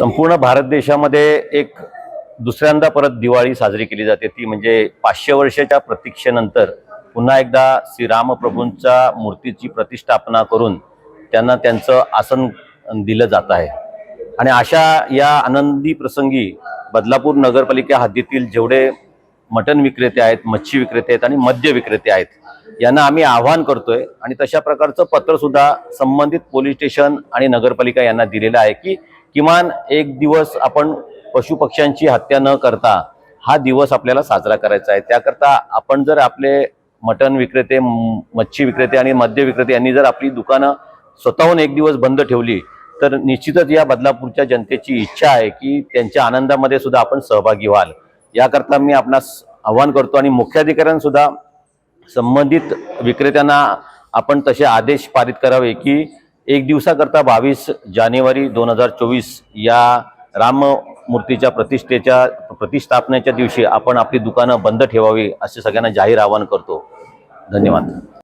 संपूर्ण भारत देशामध्ये एक दुसऱ्यांदा परत दिवाळी साजरी केली जाते. ती म्हणजे पाचशे वर्षाच्या प्रतीक्षेनंतर पुन्हा एकदा श्रीरामप्रभूंच्या मूर्तीची प्रतिष्ठापना करून त्यांना त्यांचं आसन दिलं जात आहे. आणि अशा या आनंदी प्रसंगी बदलापूर नगरपालिका हद्दीतील जेवढे मटण विक्रेते आहेत मच्छी विक्रेते आहेत आणि मद्य विक्रेते आहेत यांना आम्ही आव्हान करतोय. आणि तशा प्रकारचं पत्र सुद्धा संबंधित पोलीस स्टेशन आणि नगरपालिका यांना दिलेलं आहे की किमान एक दिवस आपण पशुपक्ष्यांची हत्या न करता हा दिवस आपल्याला साजरा करायचा आहे. त्याकरता आपण जर आपले मटण विक्रेते म- मच्छी विक्रेते आणि मद्य विक्रेते यांनी जर आपली दुकानं स्वतःहून एक दिवस बंद ठेवली तर निश्चितच या बदलापूरच्या जनतेची इच्छा आहे की त्यांच्या आनंदामध्ये सुद्धा आपण सहभागी व्हाल. याकरता मी आपणास आव्हान करतो आणि मुख्याधिकाऱ्यांसुद्धा संबंधित विक्रेत्यांना आपण तसे आदेश पारित करावे की एक दिवसाकरता बावीस जानेवारी दोन हजार चोवीस या राममूर्तीच्या प्रतिष्ठेच्या प्रतिष्ठापनेच्या दिवशी आपण आपली दुकानं बंद ठेवावी असे सगळ्यांना जाहीर आवाहन करतो. धन्यवाद.